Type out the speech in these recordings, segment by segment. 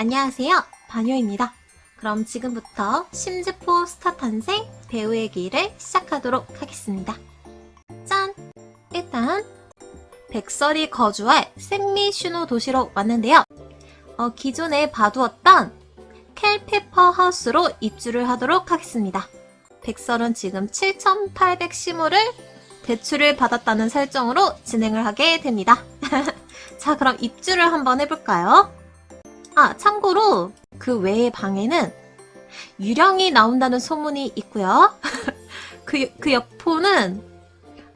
안녕하세요. 반요입니다. 그럼 지금부터 심즈포 스타 탄생 배우의 길을 시작하도록 하겠습니다. 짠! 일단 백설이 거주할 샌미 슈노 도시로 왔는데요. 어, 기존에 봐두었던 켈페퍼 하우스로 입주를 하도록 하겠습니다. 백설은 지금 7,810호를 대출을 받았다는 설정으로 진행을 하게 됩니다. 자, 그럼 입주를 한번 해볼까요? 아, 참고로 그 외의 방에는 유령이 나온다는 소문이 있고요. 그, 그 옆포는,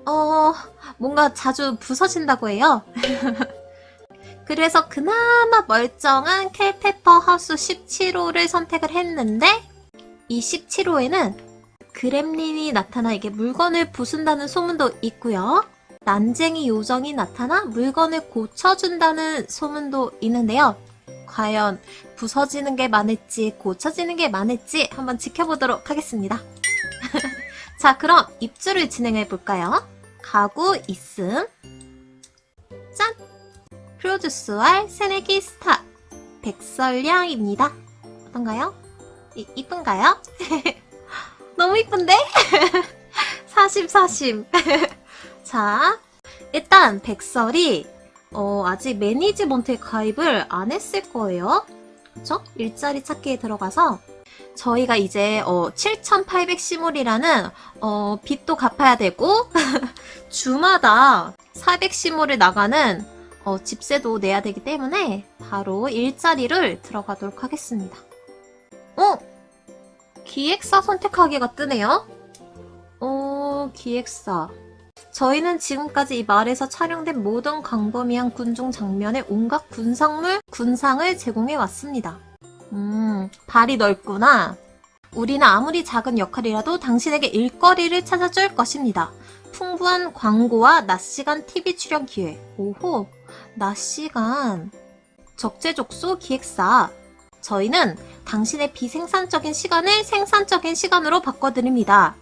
어, 뭔가 자주 부서진다고 해요. 그래서 그나마 멀쩡한 켈페퍼 하우스 17호를 선택을 했는데, 이 17호에는 그렘린이 나타나 이게 물건을 부순다는 소문도 있고요. 난쟁이 요정이 나타나 물건을 고쳐준다는 소문도 있는데요. 과연 부서지는 게 많을지 고쳐지는 게 많을지 한번 지켜보도록 하겠습니다. 자, 그럼 입주를 진행해 볼까요? 가구 있음. 짠! 프로듀스할 새내기 스타 백설량입니다. 어떤가요? 이, 이쁜가요? 너무 이쁜데? 사심 사심. 자, 일단 백설이 어, 아직 매니지먼트에 가입을 안 했을 거예요. 그쵸? 일자리 찾기에 들어가서 저희가 이제 어, 7,810몰이라는 어, 빚도 갚아야 되고 주마다 410몰을 나가는 어, 집세도 내야 되기 때문에 바로 일자리를 들어가도록 하겠습니다. 어? 기획사 선택하기가 뜨네요. 어, 기획사. 저희는 지금까지 이 마을에서 촬영된 모든 광범위한 군중 장면에 온갖 군상물, 군상을 제공해 왔습니다. 음, 발이 넓구나. 우리는 아무리 작은 역할이라도 당신에게 일거리를 찾아줄 것입니다. 풍부한 광고와 낮 시간 TV 출연 기회. 오호, 낮 시간. 적재적소 기획사. 저희는 당신의 비생산적인 시간을 생산적인 시간으로 바꿔드립니다.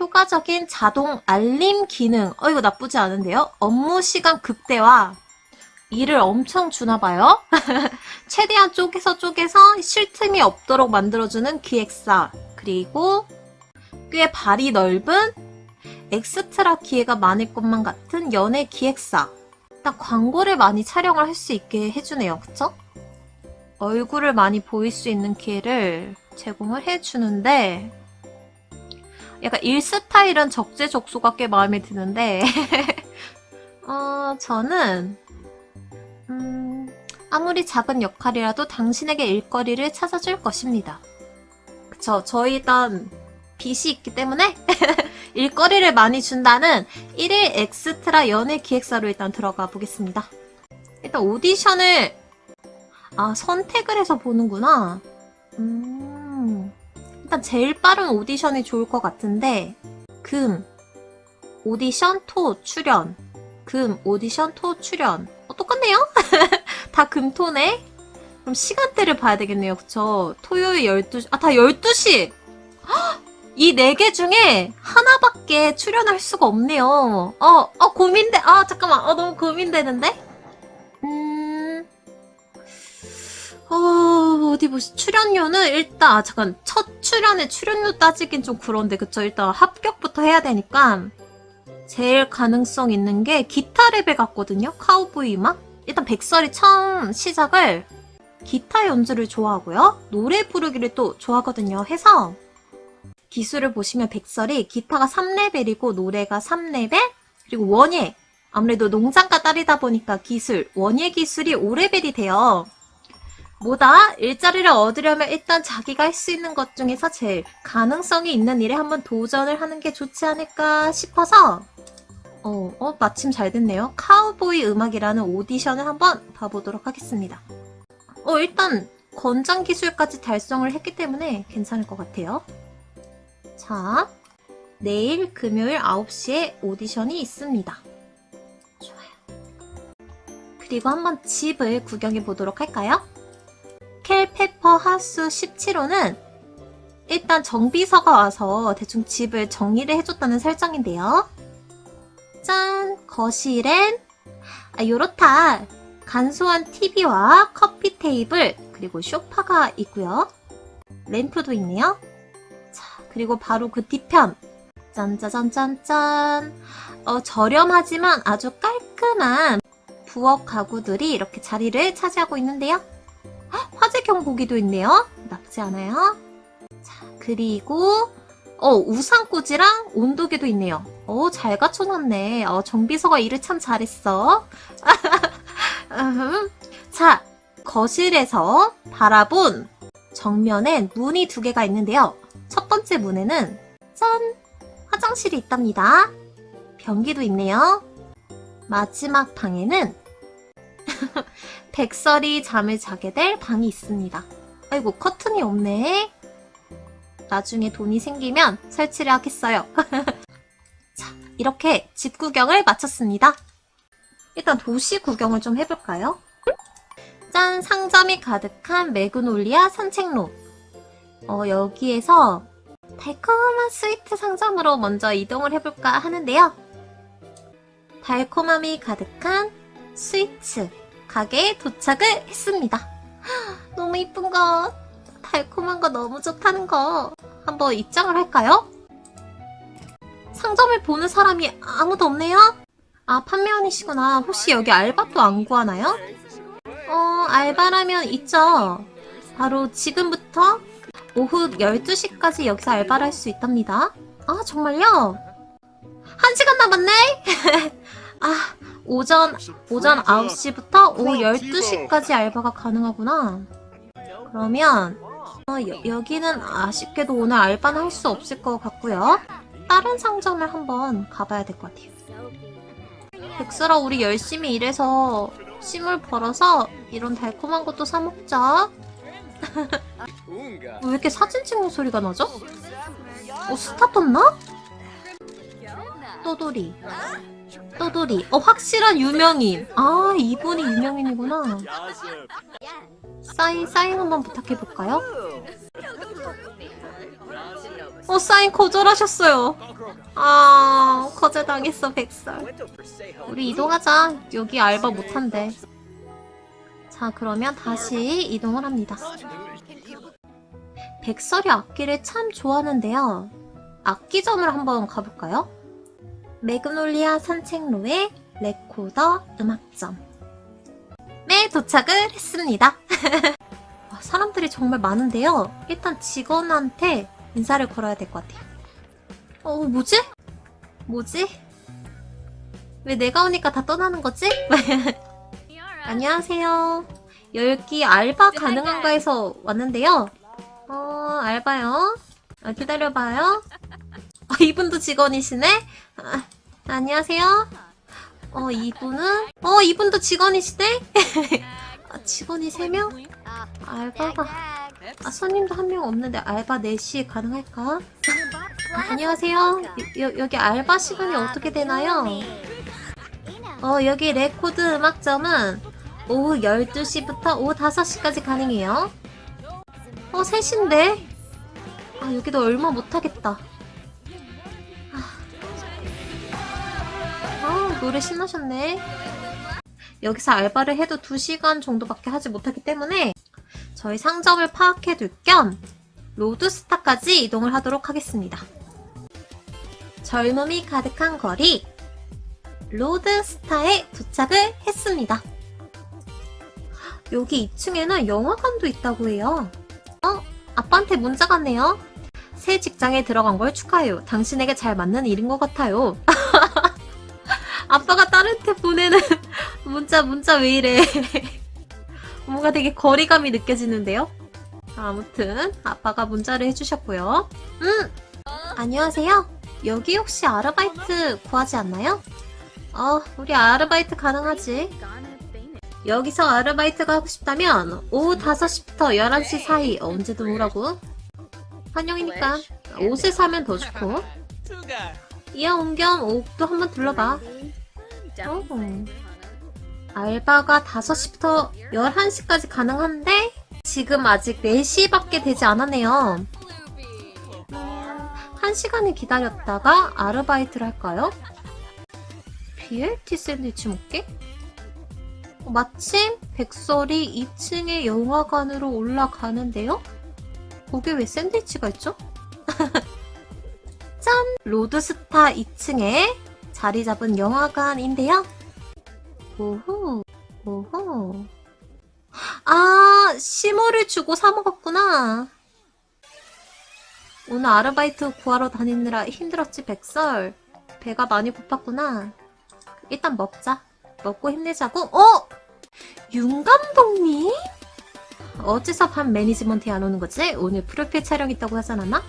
효과적인 자동 알림 기능. 어, 이거 나쁘지 않은데요? 업무 시간 극대화. 일을 엄청 주나봐요. 최대한 쪼개서 쪼개서 쉴 틈이 없도록 만들어주는 기획사. 그리고 꽤 발이 넓은 엑스트라 기회가 많을 것만 같은 연예 기획사. 딱 광고를 많이 촬영을 할 수 있게 해주네요. 그쵸? 얼굴을 많이 보일 수 있는 기회를 제공을 해주는데, 약간 일 스타일은 적재적소가 꽤 마음에 드는데, 어, 저는, 음, 아무리 작은 역할이라도 당신에게 일거리를 찾아줄 것입니다. 그쵸. 저희 일단 빚이 있기 때문에 일거리를 많이 준다는 1일 엑스트라 연예 기획사로 일단 들어가 보겠습니다. 일단 오디션을 아, 선택을 해서 보는구나. 음, 일단 제일 빠른 오디션이 좋을 것 같은데, 금, 오디션, 토, 출연. 금, 오디션, 토, 출연. 어, 똑같네요? 다 금토네? 그럼 시간대를 봐야 되겠네요. 그쵸? 토요일 12시, 아, 다 12시! 이 네 개 중에 하나밖에 출연할 수가 없네요. 어, 어, 고민돼. 아, 잠깐만. 어, 너무 고민되는데? 어, 어디 보시, 출연료는 일단, 아, 잠깐, 첫 출연에 출연료 따지긴 좀 그런데, 그쵸? 일단 합격부터 해야 되니까, 제일 가능성 있는 게 기타 레벨 같거든요? 카우보이 음악? 일단 백설이 처음 시작을 기타 연주를 좋아하고요. 노래 부르기를 또 좋아하거든요. 해서, 기술을 보시면 백설이 기타가 3레벨이고 노래가 3레벨, 그리고 원예. 아무래도 농장가 딸이다 보니까 기술, 원예 기술이 5레벨이 돼요. 뭐다? 일자리를 얻으려면 일단 자기가 할 수 있는 것 중에서 제일 가능성이 있는 일에 한번 도전을 하는 게 좋지 않을까 싶어서 어, 어, 마침 잘 됐네요. 카우보이 음악이라는 오디션을 한번 봐보도록 하겠습니다. 어, 일단 권장 기술까지 달성을 했기 때문에 괜찮을 것 같아요. 자, 내일 금요일 9시에 오디션이 있습니다. 좋아요. 그리고 한번 집을 구경해 보도록 할까요? 켈 페퍼 하우스 17호는 일단 정비서가 와서 대충 집을 정리를 해줬다는 설정인데요. 짠! 거실엔 아, 요렇다. 간소한 TV와 커피 테이블, 그리고 쇼파가 있고요. 램프도 있네요. 자, 그리고 바로 그 뒤편. 짠짜잔짠짠. 어, 저렴하지만 아주 깔끔한 부엌 가구들이 이렇게 자리를 차지하고 있는데요. 헉, 화재 경보기도 있네요. 나쁘지 않아요. 자, 그리고 어, 우산꽂이랑 온도계도 있네요. 어, 잘 갖춰놨네. 어, 정비서가 일을 참 잘했어. 음. 자, 거실에서 바라본 정면엔 문이 두 개가 있는데요. 첫 번째 문에는 짠! 화장실이 있답니다. 변기도 있네요. 마지막 방에는 백설이 잠을 자게 될 방이 있습니다. 아이고, 커튼이 없네. 나중에 돈이 생기면 설치를 하겠어요. 자, 이렇게 집 구경을 마쳤습니다. 일단 도시 구경을 좀 해볼까요? 짠! 상점이 가득한 매그놀리아 산책로. 어, 여기에서 달콤한 스위트 상점으로 먼저 이동을 해볼까 하는데요. 달콤함이 가득한 스위츠 가게에 도착을 했습니다. 헉, 너무 이쁜 것. 달콤한 거 너무 좋다는 거. 한번 입장을 할까요? 상점을 보는 사람이 아무도 없네요? 아, 판매원이시구나. 혹시 여기 알바도 안 구하나요? 어, 알바라면 있죠. 바로 지금부터 오후 12시까지 여기서 알바를 할 수 있답니다. 아, 정말요? 한 시간 남았네? 아, 오전, 오전 9시부터 오후 12시까지 알바가 가능하구나. 그러면, 어, 여, 여기는 아쉽게도 오늘 알바는 할 수 없을 것 같고요. 다른 상점을 한번 가봐야 될 것 같아요. 백설아, 우리 열심히 일해서 심을 벌어서 이런 달콤한 것도 사 먹자. 왜 이렇게 사진 찍는 소리가 나죠? 어, 스타 떴나? 또돌이. 또돌이. 어, 확실한 유명인. 아, 이분이 유명인이구나. 사인, 사인 한번 부탁해볼까요? 어, 사인 거절하셨어요. 아, 거절당했어, 백설. 우리 이동하자. 여기 알바 못한대. 자, 그러면 다시 이동을 합니다. 백설이 악기를 참 좋아하는데요. 악기점을 한번 가볼까요? 매그놀리아 산책로의 레코더 음악점. 네, 도착을 했습니다. 와, 사람들이 정말 많은데요. 일단 직원한테 인사를 걸어야 될 것 같아요. 어, 뭐지? 뭐지? 왜 내가 오니까 다 떠나는 거지? 안녕하세요. 여기 알바 가능한가 해서 왔는데요. 어, 알바요. 어, 기다려봐요. 어, 이분도 직원이시네? 아, 안녕하세요. 어, 이분은? 어, 이분도 직원이시네? 아, 직원이 3명? 알바가. 아, 손님도 한 명 없는데 알바 4시 가능할까? 안녕하세요. 여, 여기 알바 시간이 어떻게 되나요? 어, 여기 레코드 음악점은 오후 12시부터 오후 5시까지 가능해요. 어, 3시인데? 아, 여기도 얼마 못하겠다. 노래 신나셨네. 여기서 알바를 해도 2시간 정도밖에 하지 못하기 때문에 저희 상점을 파악해 둘 겸 로드스타까지 이동을 하도록 하겠습니다. 젊음이 가득한 거리 로드스타에 도착을 했습니다. 여기 2층에는 영화관도 있다고 해요. 어? 아빠한테 문자 갔네요. 새 직장에 들어간 걸 축하해요. 당신에게 잘 맞는 일인 것 같아요. 아빠가 딸한테 보내는 문자 문자 왜 이래? 뭔가 되게 거리감이 느껴지는데요. 아무튼 아빠가 문자를 해주셨고요. 음 안녕하세요. 여기 혹시 아르바이트 구하지 않나요? 어 우리 아르바이트 가능하지. 여기서 아르바이트가 하고 싶다면 오후 5시부터 11시 사이 언제든 오라고. 환영이니까 옷을 사면 더 좋고 이어 온겸 옷도 한번 둘러봐. 어. 알바가 5시부터 11시까지 가능한데 지금 아직 4시밖에 되지 않았네요. 음, 1시간을 기다렸다가 아르바이트를 할까요? BLT 샌드위치 먹게? 마침 백설이 2층의 영화관으로 올라가는데요? 거기 왜 샌드위치가 있죠? 짠! 로드스타 2층에 자리 잡은 영화관인데요. 오호, 오호. 아, 심호를 주고 사먹었구나. 오늘 아르바이트 구하러 다니느라 힘들었지, 백설. 배가 많이 고팠구나. 일단 먹자. 먹고 힘내자고. 어? 윤 감독님? 어째서 밤 매니지먼트에 안 오는 거지? 오늘 프로필 촬영 있다고 하지 않았나?